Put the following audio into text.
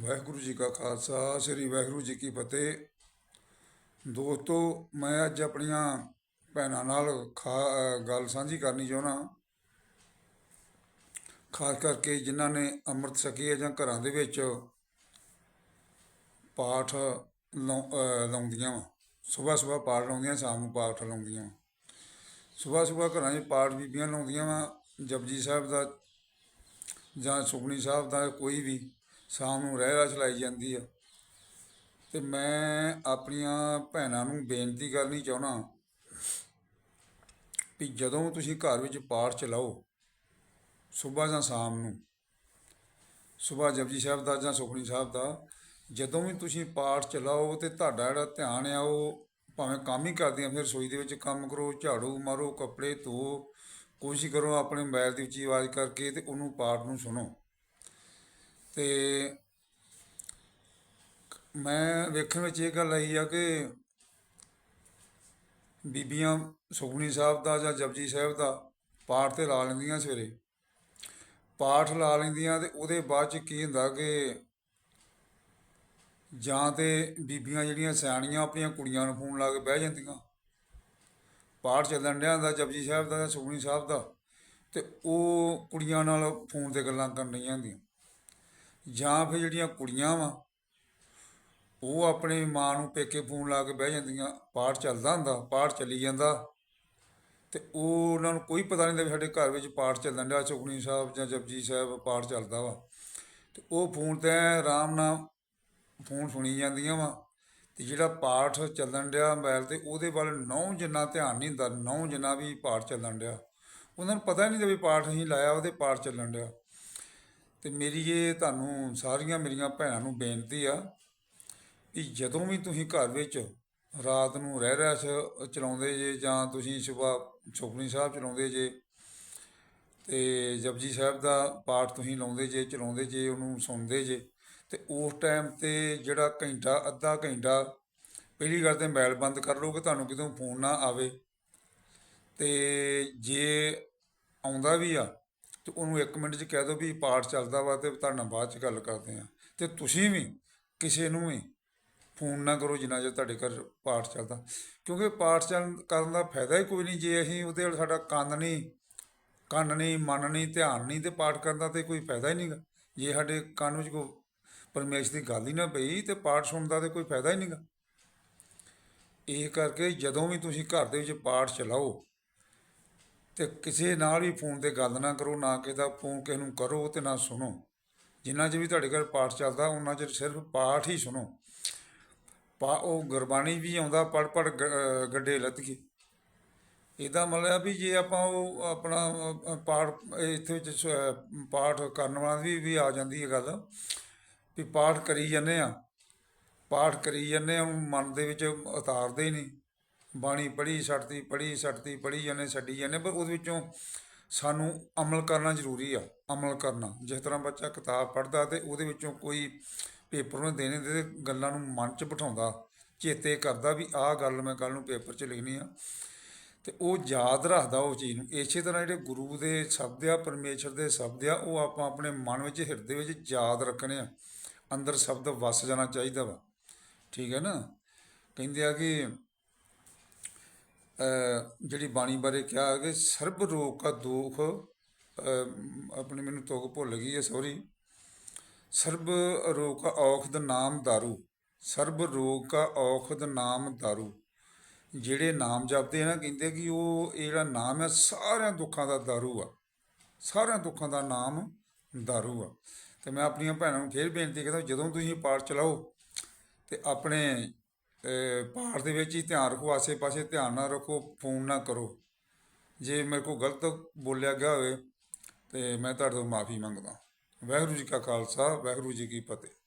ਵਾਹਿਗੁਰੂ ਜੀ ਕਾ ਖਾਲਸਾ, ਸ੍ਰੀ ਵਾਹਿਗੁਰੂ ਜੀ ਕੀ ਫਤਿਹ। ਦੋਸਤੋ, ਮੈਂ ਅੱਜ ਆਪਣੀਆਂ ਭੈਣਾਂ ਨਾਲ ਖਾ ਗੱਲ ਸਾਂਝੀ ਕਰਨੀ ਚਾਹੁੰਦਾ ਖਾਸ ਕਰਕੇ ਜਿਨ੍ਹਾਂ ਨੇ ਅੰਮ੍ਰਿਤ ਛਕੀ ਹੈ ਜਾਂ ਘਰਾਂ ਦੇ ਵਿੱਚ ਪਾਠ ਲਾਉ- ਲਾਉਂਦੀਆਂ ਵਾ। ਸਵੇਰ ਸਵੇਰ ਪਾਠ ਲਾਉਂਦੀਆਂ, ਸ਼ਾਮ ਨੂੰ ਪਾਠ ਲਾਉਂਦੀਆਂ ਸਵੇਰ ਸਵੇਰ ਘਰਾਂ 'ਚ ਪਾਠ ਬੀਬੀਆਂ ਲਾਉਂਦੀਆਂ ਵਾ, ਜਪਜੀ ਸਾਹਿਬ ਦਾ ਜਾਂ ਸੁਖਣੀ ਸਾਹਿਬ ਦਾ ਕੋਈ ਵੀ। ਸ਼ਾਮ ਨੂੰ ਰਹਿ ਰਸ ਲਾਈ ਜਾਂਦੀ ਆ। ਤੇ ਮੈਂ ਆਪਣੀਆਂ ਭੈਣਾਂ ਨੂੰ ਬੇਨਤੀ ਕਰਨੀ ਚਾਹੁੰਦਾ ਵੀ ਜਦੋਂ ਤੁਸੀਂ ਘਰ ਵਿੱਚ ਪਾਠ ਚਲਾਓ ਸਵੇਰ ਜਾਂ ਸ਼ਾਮ ਨੂੰ ਸਵੇਰ ਜਪਜੀ ਸਾਹਿਬ ਦਾ ਜਾਂ ਸੁਖਣੀ ਸਾਹਿਬ ਦਾ, ਜਦੋਂ ਵੀ ਤੁਸੀਂ ਪਾਠ ਚਲਾਓ ਤੇ ਤੁਹਾਡਾ ਜਿਹੜਾ ਧਿਆਨ ਆ ਉਹ ਭਾਵੇਂ ਕੰਮ ਹੀ ਕਰਦੀਆਂ, ਫਿਰ ਰਸੋਈ ਦੇ ਵਿੱਚ ਕੰਮ ਕਰੋ, ਝਾੜੂ ਮਾਰੋ, ਕੱਪੜੇ ਧੋ, ਕੋਸ਼ਿਸ਼ ਕਰੋ ਆਪਣੇ ਮੋਬਾਈਲ ਦੀ ਉੱਚੀ ਆਵਾਜ਼ ਕਰਕੇ ਤੇ ਉਹਨੂੰ ਪਾਠ ਨੂੰ ਸੁਣੋ। ਤੇ ਮੈਂ ਵੇਖਣ ਵਿੱਚ ਇਹ ਗੱਲ ਆਈ ਆ ਕਿ ਬੀਬੀਆਂ ਸੁਖਮਨੀ ਸਾਹਿਬ ਦਾ ਜਾਂ ਜਪਜੀ ਸਾਹਿਬ ਦਾ ਪਾਠ ਤੇ ਲਾ ਲੈਂਦੀਆਂ ਸਵੇਰੇ। ਪਾਠ ਲਾ ਲੈਂਦੀਆਂ ਤੇ ਉਹਦੇ ਬਾਅਦ ਚ ਕੀ ਹੁੰਦਾ ਕਿ ਜਾਂ ਤੇ ਬੀਬੀਆਂ ਜਿਹੜੀਆਂ ਸਿਆਣੀਆਂ ਆਪਣੀਆਂ ਕੁੜੀਆਂ ਨੂੰ ਫੋਨ ਲਾ ਕੇ ਬਹਿ ਜਾਂਦੀਆਂ। ਪਾਠ ਚੱਲਣ ਡਿਆ ਹੁੰਦਾ ਜਪਜੀ ਸਾਹਿਬ ਦਾ ਜਾਂ ਸੁਖਮਨੀ ਸਾਹਿਬ ਦਾ ਤੇ ਉਹ ਕੁੜੀਆਂ ਨਾਲ ਫੋਨ ਤੇ ਗੱਲਾਂ ਕਰਨ ਰਹੀਆਂ ਹੁੰਦੀਆਂ ਜਾਂ ਫਿਰ ਜਿਹੜੀਆਂ ਕੁੜੀਆਂ ਵਾ, ਉਹ ਆਪਣੀ ਮਾਂ ਨੂੰ ਪੇਕੇ ਫੋਨ ਲਾ ਕੇ ਬਹਿ ਜਾਂਦੀਆਂ, ਪਾਠ ਚੱਲਦਾ ਹੁੰਦਾ, ਪਾਠ ਚੱਲੀ ਜਾਂਦਾ। ਤੇ ਉਹ ਉਹਨਾਂ ਨੂੰ ਕੋਈ ਪਤਾ ਨਹੀਂ ਹੁੰਦਾ ਵੀ ਸਾਡੇ ਘਰ ਵਿੱਚ ਪਾਠ ਚੱਲਣ ਡਿਆ ਸੁਖਣੀ ਸਾਹਿਬ ਜਾਂ ਜਪਜੀ ਸਾਹਿਬ ਪਾਠ ਚੱਲਦਾ ਵਾ। ਤੇ ਉਹ ਫੋਨ ਤੇ ਆਰਾਮ ਨਾਲ ਫੋਨ ਸੁਣੀ ਜਾਂਦੀਆਂ ਵਾ। ਤੇ ਜਿਹੜਾ ਪਾਠ ਚੱਲਣ ਡਿਆ ਮੋਬਾਈਲ ਤੇ, ਉਹਦੇ ਵੱਲ ਨੌ ਜਿੰਨਾ ਧਿਆਨ ਨਹੀਂ ਹੁੰਦਾ ਨੌ ਜਿੰਨਾ ਵੀ ਪਾਠ ਚੱਲਣ ਡਿਆ। ਉਹਨਾਂ ਨੂੰ ਪਤਾ ਨਹੀਂ ਹੁੰਦਾ ਵੀ ਪਾਠ ਅਸੀਂ ਲਾਇਆ, ਉਹਦੇ ਪਾਠ ਚੱਲਣ ਡਿਆ। ਤੇ ਮੇਰੀ ਇਹ ਤੁਹਾਨੂੰ ਸਾਰੀਆਂ ਮੇਰੀਆਂ ਭੈਣਾਂ ਨੂੰ ਬੇਨਤੀ ਆ ਵੀ ਜਦੋਂ ਵੀ ਤੁਸੀਂ ਘਰ ਵਿੱਚ ਰਾਤ ਨੂੰ ਰਹਿ ਰਹਿ ਚਲਾਉਂਦੇ ਜੇ ਜਾਂ ਤੁਸੀਂ ਸਵੇਰ ਸੁਖਮਨੀ ਸਾਹਿਬ ਚਲਾਉਂਦੇ ਜੇ ਤੇ ਜਪਜੀ ਸਾਹਿਬ ਦਾ ਪਾਠ ਤੁਸੀਂ ਲਾਉਂਦੇ ਜੇ, ਚਲਾਉਂਦੇ ਜੇ, ਉਹਨੂੰ ਸੁਣਦੇ ਜੇ, ਤੇ ਉਸ ਟਾਈਮ ਤੇ ਜਿਹੜਾ ਘੰਟਾ, ਅੱਧਾ ਘੰਟਾ ਪਹਿਲੀ ਗੱਲ ਤੇ ਮੋਬਾਈਲ ਬੰਦ ਕਰ ਲਓ ਕਿ ਤੁਹਾਨੂੰ ਕਿਤੋਂ ਫੋਨ ਨਾ ਆਵੇ। ਤੇ ਜੇ ਆਉਂਦਾ ਵੀ ਆ ਤੇ ਉਹਨੂੰ 1 ਮਿੰਟ 'ਚ ਕਹਿ ਦਿਓ ਵੀ ਪਾਠ ਚੱਲਦਾ ਵਾ ਤੇ ਤੁਹਾਡੇ ਨਾਲ ਬਾਅਦ 'ਚ ਗੱਲ ਕਰਦੇ ਆ ਤੇ ਤੁਸੀਂ ਵੀ ਕਿਸੇ ਨੂੰ ਵੀ ਫੋਨ ਨਾ ਕਰੋ ਜਿੰਨਾ ਚਿਰ ਤੁਹਾਡੇ ਘਰ ਪਾਠ ਚੱਲਦਾ। ਕਿਉਂਕਿ ਪਾਠ ਚੱਲ ਕਰਨ ਦਾ ਫਾਇਦਾ ਹੀ ਕੋਈ ਨਹੀਂ, ਜੇ ਅਸੀਂ ਉਹਦੇ ਨਾਲ ਸਾਡਾ ਕੰਨ ਨਹੀਂ ਕੰਨ ਨਹੀਂ, ਮਨ ਨਹੀਂ, ਧਿਆਨ ਨਹੀਂ ਤੇ ਪਾਠ ਕਰਨ ਦਾ ਤੇ ਕੋਈ ਫਾਇਦਾ ਹੀ ਨਹੀਂਗਾ। ਜੇ ਸਾਡੇ ਕੰਨ ਵਿੱਚ ਕੋਈ ਪਰਮੇਸ਼ਰ ਦੀ ਗੱਲ ਹੀ ਨਾ ਪਈ ਤੇ ਪਾਠ ਸੁਣਨ ਦਾ ਤੇ ਕੋਈ ਫਾਇਦਾ ਹੀ ਨਹੀਂਗਾ। ਇਹ ਕਰਕੇ ਜਦੋਂ ਵੀ ਤੁਸੀਂ ਘਰ ਦੇ ਵਿੱਚ ਪਾਠ ਚਲਾਓ ਅਤੇ ਕਿਸੇ ਨਾਲ ਵੀ ਫੋਨ ਤੇ ਗੱਲ ਨਾ ਕਰੋ, ਨਾ ਕਿਸੇ ਦਾ ਫੋਨ ਕਿਸੇ ਨੂੰ ਕਰੋ ਅਤੇ ਨਾ ਸੁਣੋ। ਜਿੰਨਾ ਚਿਰ ਵੀ ਤੁਹਾਡੇ ਘਰ ਪਾਠ ਚੱਲਦਾ ਉਹਨਾਂ ਚਿਰ ਸਿਰਫ ਪਾਠ ਹੀ ਸੁਣੋ। ਪਾ, ਉਹ ਗੁਰਬਾਣੀ ਵੀ ਆਉਂਦਾ ਪੜ ਪੜ ਗੱਡੇ ਲੱਤ ਕੇ ਇਹਦਾ ਮਤਲਬ ਵੀ ਜੇ ਆਪਾਂ ਉਹ ਆਪਣਾ ਪਾਠ, ਇੱਥੇ ਵਿੱਚ ਪਾਠ ਕਰਨ ਵਾਲਾ ਵੀ ਵੀ ਆ ਜਾਂਦੀ ਹੈ ਗੱਲ। ਵੀ ਪਾਠ ਕਰੀ ਜਾਂਦੇ ਆ। ਪਾਠ ਕਰੀ ਜਾਂਦੇ ਆ, ਉਹਨੂੰ ਮਨ ਦੇ ਵਿੱਚ ਉਤਾਰਦੇ ਹੀ ਨਹੀਂ। ਬਾਣੀ ਪੜ੍ਹੀ, ਛੱਡਤੀ ਪੜ੍ਹੀ ਛੱਡਤੀ, ਪੜ੍ਹੀ ਜਾਂਦੇ, ਛੱਡੀ ਜਾਂਦੇ, ਪਰ ਉਹਦੇ ਵਿੱਚੋਂ ਸਾਨੂੰ ਅਮਲ ਕਰਨਾ ਜ਼ਰੂਰੀ ਆ, ਅਮਲ ਕਰਨਾ। ਜਿਸ ਤਰ੍ਹਾਂ ਬੱਚਾ ਕਿਤਾਬ ਪੜ੍ਹਦਾ ਤੇ ਉਹਦੇ ਵਿੱਚੋਂ ਕੋਈ ਪੇਪਰ ਨੂੰ ਦੇਣੇ ਦੇ ਗੱਲਾਂ ਨੂੰ ਮਨ 'ਚ ਬਿਠਾਉਂਦਾ, ਚੇਤੇ ਕਰਦਾ ਵੀ ਆਹ ਗੱਲ ਮੈਂ ਕੱਲ ਨੂੰ ਪੇਪਰ 'ਚ ਲਿਖਣੀ ਆ। ਤੇ ਉਹ ਯਾਦ ਰੱਖਦਾ ਉਹ ਚੀਜ਼ ਨੂੰ। ਇਸੇ ਤਰ੍ਹਾਂ ਜਿਹੜੇ ਗੁਰੂ ਦੇ ਸ਼ਬਦ ਆ, ਪਰਮੇਸ਼ਰ ਦੇ ਸ਼ਬਦ ਆ, ਉਹ ਆਪਾਂ ਆਪਣੇ ਮਨ ਵਿੱਚ, ਹਿਰਦੇ ਵਿੱਚ ਯਾਦ ਰੱਖਣੇ ਆ। ਅੰਦਰ ਸ਼ਬਦ ਵਸ ਜਾਣਾ ਚਾਹੀਦਾ ਵਾ। ਠੀਕ ਹੈ ਨਾ? ਕਹਿੰਦੇ ਆ ਕਿ ਜਿਹੜੀ ਬਾਣੀ ਬਾਰੇ ਕਿਹਾ ਹੈ ਕਿ ਸਰਬ ਰੋਗ ਕਾ ਦੁਖ ਅਹ ਆਪਣੀ ਮੈਨੂੰ ਤੁਕ ਭੁੱਲ ਗਈ ਹੈ ਸੌਰੀ ਸਰਬ ਰੋਗ ਕਾ ਔਖਦ ਨਾਮ दारू ਸਰਬ ਰੋਗ ਕਾ ਔਖਦ ਨਾਮ दारू ਜਿਹੜੇ ਨਾਮ ਜਪਦੇ ਆ ਨਾ ਕਹਿੰਦੇ ਕਿ ਉਹ ਇਹ ਜਿਹੜਾ ਨਾਮ ਹੈ ਸਾਰਿਆਂ ਦੁੱਖਾਂ ਦਾ दारू ਆ ਸਾਰਿਆਂ ਦੁੱਖਾਂ ਦਾ ਨਾਮ दारू ਆ ਤੇ ਮੈਂ ਆਪਣੀਆਂ ਭੈਣਾਂ ਨੂੰ ਫੇਰ ਬੇਨਤੀ ਕਰਦਾ ਜਦੋਂ ਤੁਸੀਂ ਪਾਠ ਚਲਾਓ ਤੇ ਆਪਣੇ ਅਹ, ਪਾਠ ਦੇ ਵਿੱਚ ਹੀ ਧਿਆਨ ਰੱਖੋ ਆਸੇ-ਪਾਸੇ ਧਿਆਨ ਨਾ ਰੱਖੋ ਫੋਨ ਨਾ ਕਰੋ। ਜੇ ਮੇਰੇ ਕੋਲ ਗਲਤ ਬੋਲਿਆ ਗਿਆ ਹੋਵੇ ਤੇ ਮੈਂ ਤੁਹਾਡੇ ਤੋਂ ਮਾਫੀ ਮੰਗਦਾ। ਵਾਹਿਗੁਰੂ ਜੀ ਕਾ ਖਾਲਸਾ ਵਾਹਿਗੁਰੂ ਜੀ ਕੀ ਫਤਿਹ।